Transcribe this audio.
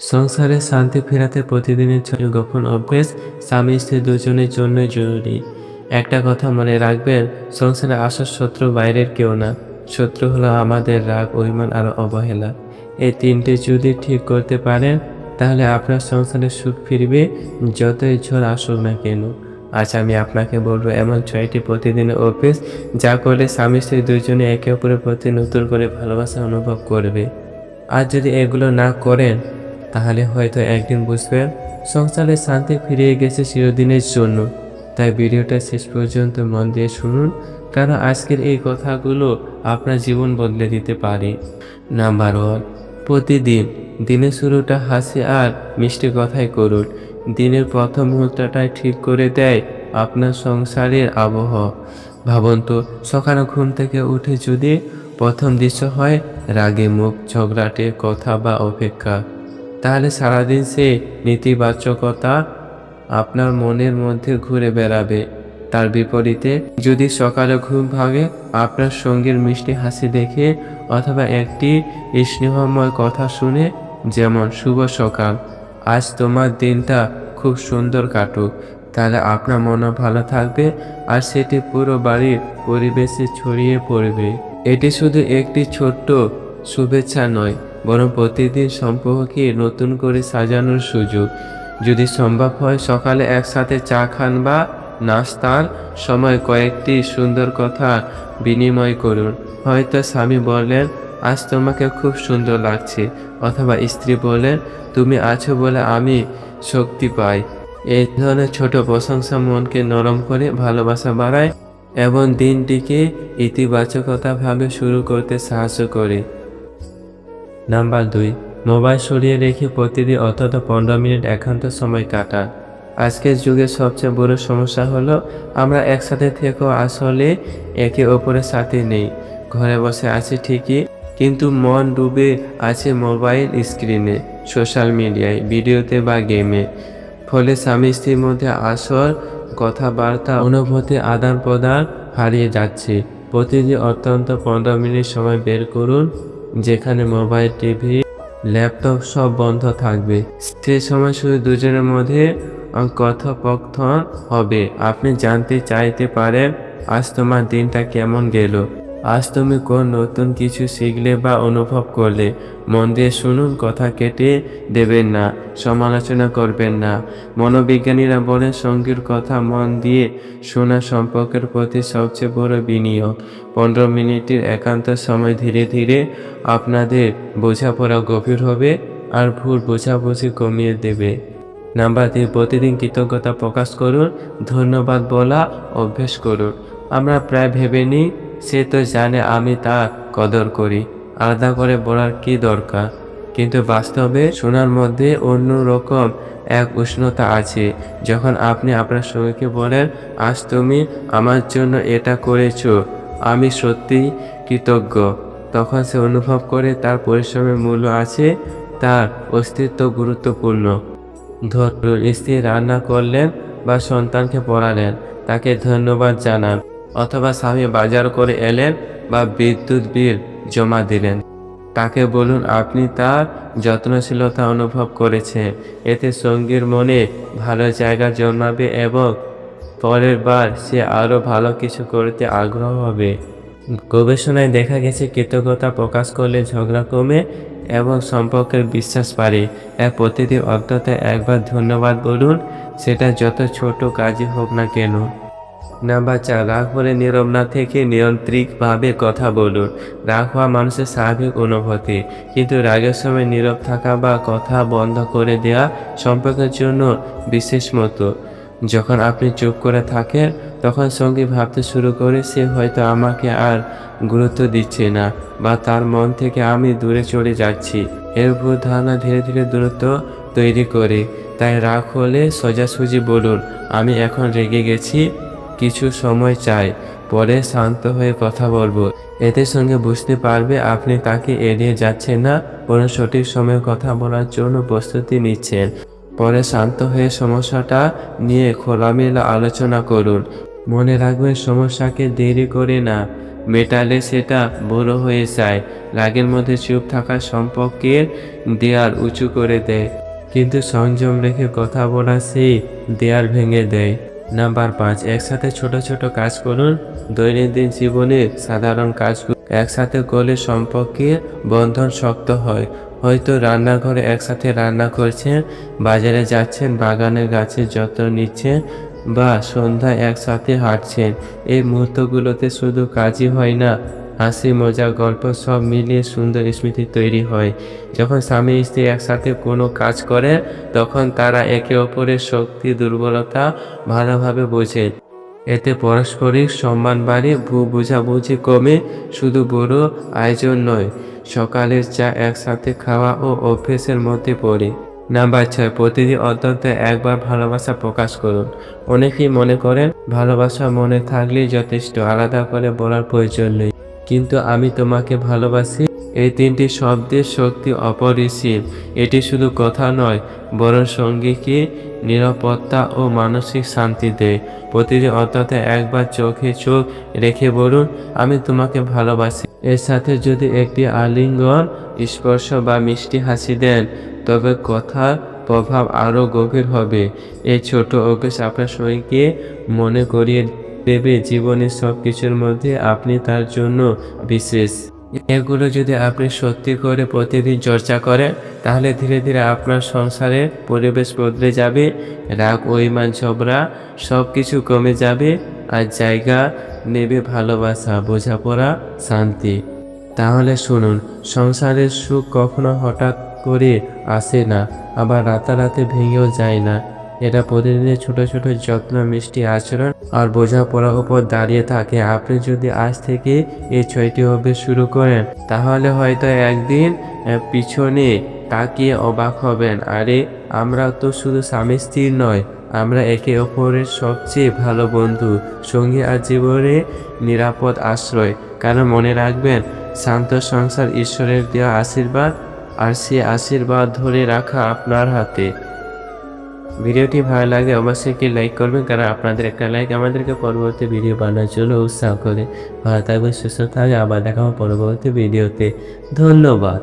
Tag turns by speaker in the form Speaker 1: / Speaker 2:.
Speaker 1: সংসারে শান্তি ফেরাতে প্রতিদিনের ছোট গোপন অভ্যেস স্বামী স্ত্রী দুজনের জন্যই জরুরি। একটা কথা মনে রাখবেন, সংসারে আসার শত্রু বাইরের কেউ না। শত্রু হলো আমাদের রাগ, অভিমান আর অবহেলা। এই তিনটে যদি ঠিক করতে পারেন, তাহলে আপনার সংসারে সুখ ফিরবে, যতই ঝড় আসুক না কেন। আজ আমি আপনাকে বলব, এমন ছয়টি প্রতিদিনের অভ্যেস, যা করলে স্বামী স্ত্রী দুজনে একে অপরের প্রতি নতুন করে ভালোবাসা অনুভব করবে। আর যদি এগুলো না করেন তাহলে হয়তো একদিন বুঝবেন সংসারে শান্তি ফিরিয়ে গেছে চিরদিনের জন্য। তাই ভিডিওটা শেষ পর্যন্ত মন দিয়ে শুনুন, কারণ আজকের এই কথাগুলো আপনার জীবন বদলে দিতে পারে। নাম্বার ওয়ান, প্রতিদিন দিনের শুরুটা হাসি আর মিষ্টি কথাই করুন। দিনের প্রথম মুহূর্তটাই ঠিক করে দেয় আপনার সংসারের আবহাওয়া ভাবুন তো, সকালে ঘুম থেকে উঠে যদি প্রথম দৃশ্য হয়, রাগে মুখ ঝগড়াটে কথা বা অপেক্ষা। তাহলে সারাদিন সে নেতিবাচকতা আপনার মনের মধ্যে ঘুরে বেড়াবে। তার বিপরীতে, যদি সকালে ঘুম ভাঙে, আপনার সঙ্গীর মিষ্টি হাসি দেখে অথবা একটি স্নেহময় কথা শুনে, যেমন, শুভ সকাল, আজ তোমার দিনটা খুব সুন্দর কাটুক। তাহলে আপনার মনও ভালো থাকবে আর সেটি পুরো বাড়ির পরিবেশে ছড়িয়ে পড়বে। এটি শুধু একটি ছোট্ট শুভেচ্ছা নয় বরং প্রতিদিন সম্পর্ককে নতুন করে সাজানোর সুযোগ। যদি সম্ভব হয়, সকালে একসাথে চা খান বা নাস্তার সময় কয়েকটি সুন্দর কথা বিনিময় করুন। হয়তো স্বামী বললেন, আজ তোমাকে খুব সুন্দর লাগছে। অথবা স্ত্রী বলেন তুমি আছো বলে আমি শক্তি পাই। এই ধরনের ছোট প্রশংসা মনকে নরম করে ভালোবাসা বাড়ায় এবং দিনটিকে ইতিবাচকতাভাবে শুরু করতে সাহায্য করে। নাম্বার দুই, মোবাইল সরিয়ে রেখে প্রতিদিন অন্তত পনেরো মিনিট একান্ত সময় কাটান। আজকের যুগে সবচেয়ে বড় সমস্যা হলো, আমরা একসাথে থেকেও আসলে একে অপরের সাথে নেই। ঘরে বসে আছি ঠিকই, কিন্তু মন ডুবে আছে মোবাইল স্ক্রিনে, সোশ্যাল মিডিয়ায়, ভিডিওতে বা গেমে। ফলে স্বামী স্ত্রীর মধ্যে আসল কথাবার্তা, অনুভূতি আদান প্রদান হারিয়ে যাচ্ছে। প্রতিদিন অত্যন্ত পনেরো মিনিট সময় বের করুন। যেখানে মোবাইল, টিভি, ল্যাপটপ সব বন্ধ থাকবে। সে সময় শুধু দুজনের মধ্যে কথোপকথন হবে। আপনি জানতে চাইতে পারেন, আজ তোমার দিনটা কেমন গেল। আজ তুমি কোন নতুন কিছু শিখলে বা অনুভব করলে? মন দিয়ে শুনুন, কথা কেটে দেবেন না, সমালোচনা করবেন না। মনোবিজ্ঞানীরা বলেন, সঙ্গীর কথা মন দিয়ে শোনা সম্পর্কের প্রতি সবচেয়ে বড় বিনিয়োগ। পনেরো মিনিটের একান্ত সময় ধীরে ধীরে আপনাদের বোঝাপড়া গভীর হবে আর ভুল বোঝাবুঝি কমিয়ে দেবে। নাম্বার তিন প্রতিদিন কৃতজ্ঞতা প্রকাশ করুন, ধন্যবাদ বলা অভ্যেস করুন। আমরা প্রায় ভেবে নিই সে তো জানে আমি তা কদর করি, আলাদা করে বলার কি দরকার? কিন্তু বাস্তবে শোনার মধ্যে অন্য রকম এক উষ্ণতা আছে। যখন আপনি আপনার সঙ্গীকে বলেন, আজ তুমি আমার জন্য এটা করেছ, আমি সত্যিই কৃতজ্ঞ। তখন সে অনুভব করে তার পরিশ্রমের মূল্য আছে, তার অস্তিত্ব গুরুত্বপূর্ণ। ধরুন, স্ত্রী রান্না করলেন বা সন্তানকে পড়ালেন, তাকে ধন্যবাদ জানান। অথবা স্বামী বাজার করে এলেন বা বিদ্যুৎ বিল জমা দিলেন। তাকে বলুন, আপনি তার যত্নশীলতা অনুভব করেছে এতে সঙ্গীর মনে ভালো জায়গা জন্মাবে এবং পরের বার সে আরও ভালো কিছু করতে আগ্রহ হবে। গবেষণায় দেখা গেছে, কৃতজ্ঞতা প্রকাশ করলে ঝগড়া কমে এবং সম্পর্কের বিশ্বাস বাড়ে। এক প্রতিদিন অন্তত একবার ধন্যবাদ বলুন, সেটা যত ছোট কাজই হোক না কেন। নাম্বার চার রাগ হলে নীরব না থেকে নিয়ন্ত্রিতভাবে কথা বলুন। রাগ হওয়া মানুষের স্বাভাবিক অনুভূতি। কিন্তু রাগের সময় নীরব থাকা বা কথা বন্ধ করে দেওয়া সম্পর্কের জন্য বিশেষ মতো। যখন আপনি চুপ করে থাকেন, তখন সঙ্গী ভাবতে শুরু করে, সে হয়তো আমাকে আর গুরুত্ব দিচ্ছে না বা তার মন থেকে আমি দূরে চলে যাচ্ছি। এর ভুল ধারণা ধীরে ধীরে দূরত্ব তৈরি করে। তাই রাগ হলে সোজাসুজি বলুন, আমি এখন রেগে গেছি। কিছু সময় চাই, পরে শান্ত হয়ে কথা বলব। এতে সঙ্গে বুঝতে পারবে আপনি তাকে এড়িয়ে যাচ্ছেন না বরং সঠিক সময়ে কথা বলার জন্য প্রস্তুতি নিচ্ছেন। পরে শান্ত হয়ে সমস্যাটা নিয়ে খোলামেলা আলোচনা করুন। মনে রাখবেন সমস্যাকে দেরি করে না, মেটালে সেটা বড় হয়ে যায়। রাগের মধ্যে চুপ থাকা সম্পর্কের দেয়াল উঁচু করে দেয়, কিন্তু সংযম রেখে কথা বলা সেই দেয়াল ভেঙে দেয়। নাম্বার পাঁচ, একসাথে ছোট ছোট কাজ করুন। দৈনন্দিন জীবনে সাধারণ কাজগুলো একসাথে করলে সম্পর্কে বন্ধন শক্ত হয়। হয়তো রান্নাঘরে একসাথে রান্না করছেন, বাজারে যাচ্ছেন, বাগানের গাছের যত্ন নিচ্ছেন বা সন্ধ্যায় একসাথে হাঁটছেন। এই মুহূর্তগুলোতে শুধু কাজই হয় না হাসি, মজা, গল্প সব মিলিয়ে সুন্দর স্মৃতি তৈরি হয়। যখন স্বামী স্ত্রী একসাথে কোনো কাজ করে, তখন তারা একে অপরের শক্তি, দুর্বলতা ভালোভাবে বোঝে। এতে পারস্পরিক সম্মান বাড়ে ভু বোঝাবুঝি কমে, শুধু বড় আয়োজন নয়, সকালের চা একসাথে খাওয়া ও অভ্যেসের মধ্যে পড়ে। নাম্বার ছয়, প্রতিদিন অন্তত একবার ভালোবাসা প্রকাশ করুন। অনেকেই মনে করেন, ভালোবাসা মনে থাকলেই যথেষ্ট, আলাদা করে বলার প্রয়োজন নেই। কিন্তু আমি তোমাকে ভালোবাসি। এই তিনটি শব্দের শক্তি অপরিসীম। এটি শুধু কথা নয়, বরং সঙ্গীকে নিরাপত্তা ও মানসিক শান্তি দেয়। প্রতিটি অন্তত একবার চোখে চোখ রেখে বলুন, আমি তোমাকে ভালোবাসি। এর সাথে যদি একটি আলিঙ্গন, স্পর্শ বা মিষ্টি হাসি দেন, তবে কথার প্রভাব আরও গভীর হবে। এই ছোট অভ্যেস আপনার সঙ্গীকে মনে করিয়ে দেবে জীবনের সব কিছুর মধ্যে আপনি তার জন্য বিশেষ। এগুলো যদি আপনি সত্যি করে প্রতিদিন চর্চা করেন, তাহলে ধীরে ধীরে আপনার সংসারের পরিবেশ বদলে যাবে। রাগ অভিমান ঝগড়া সব কিছু কমে যাবে আর জায়গা নেবে ভালোবাসা, বোঝাপড়া, শান্তি। তাহলে শুনুন, সংসারের সুখ কখনো হঠাৎ করে আসে না, আবার রাতারাতি ভেঙেও যায় না। এটা প্রতিদিনের ছোট ছোট যত্ন, মিষ্টি আচরণ আর বোঝাপড়ার উপর দাঁড়িয়ে থাকে। আপনি যদি আজ থেকে এই ছয়টি অভ্যেস শুরু করেন, তাহলে হয়তো একদিন পিছনে তাকিয়ে অবাক হবেন। আরে, আমরা তো শুধু স্বামী স্ত্রী নয়, আমরা একে অপরের সবচেয়ে ভালো বন্ধু, সঙ্গী আর জীবনে নিরাপদ আশ্রয়। কারণ মনে রাখবেন, শান্ত সংসার ঈশ্বরের দেওয়া আশীর্বাদ আর সে আশীর্বাদ ধরে রাখা আপনার হাতে। ভিডিওটি ভালো লাগে অবশ্যই একটি লাইক করবেন, কারণ আপনাদের একটা লাইক আমাদেরকে পরবর্তী ভিডিও বানানোর জন্য উৎসাহ করে। ভালো থাকবে সুস্থ থাকবে আবার দেখাবো পরবর্তী ভিডিওতে ধন্যবাদ।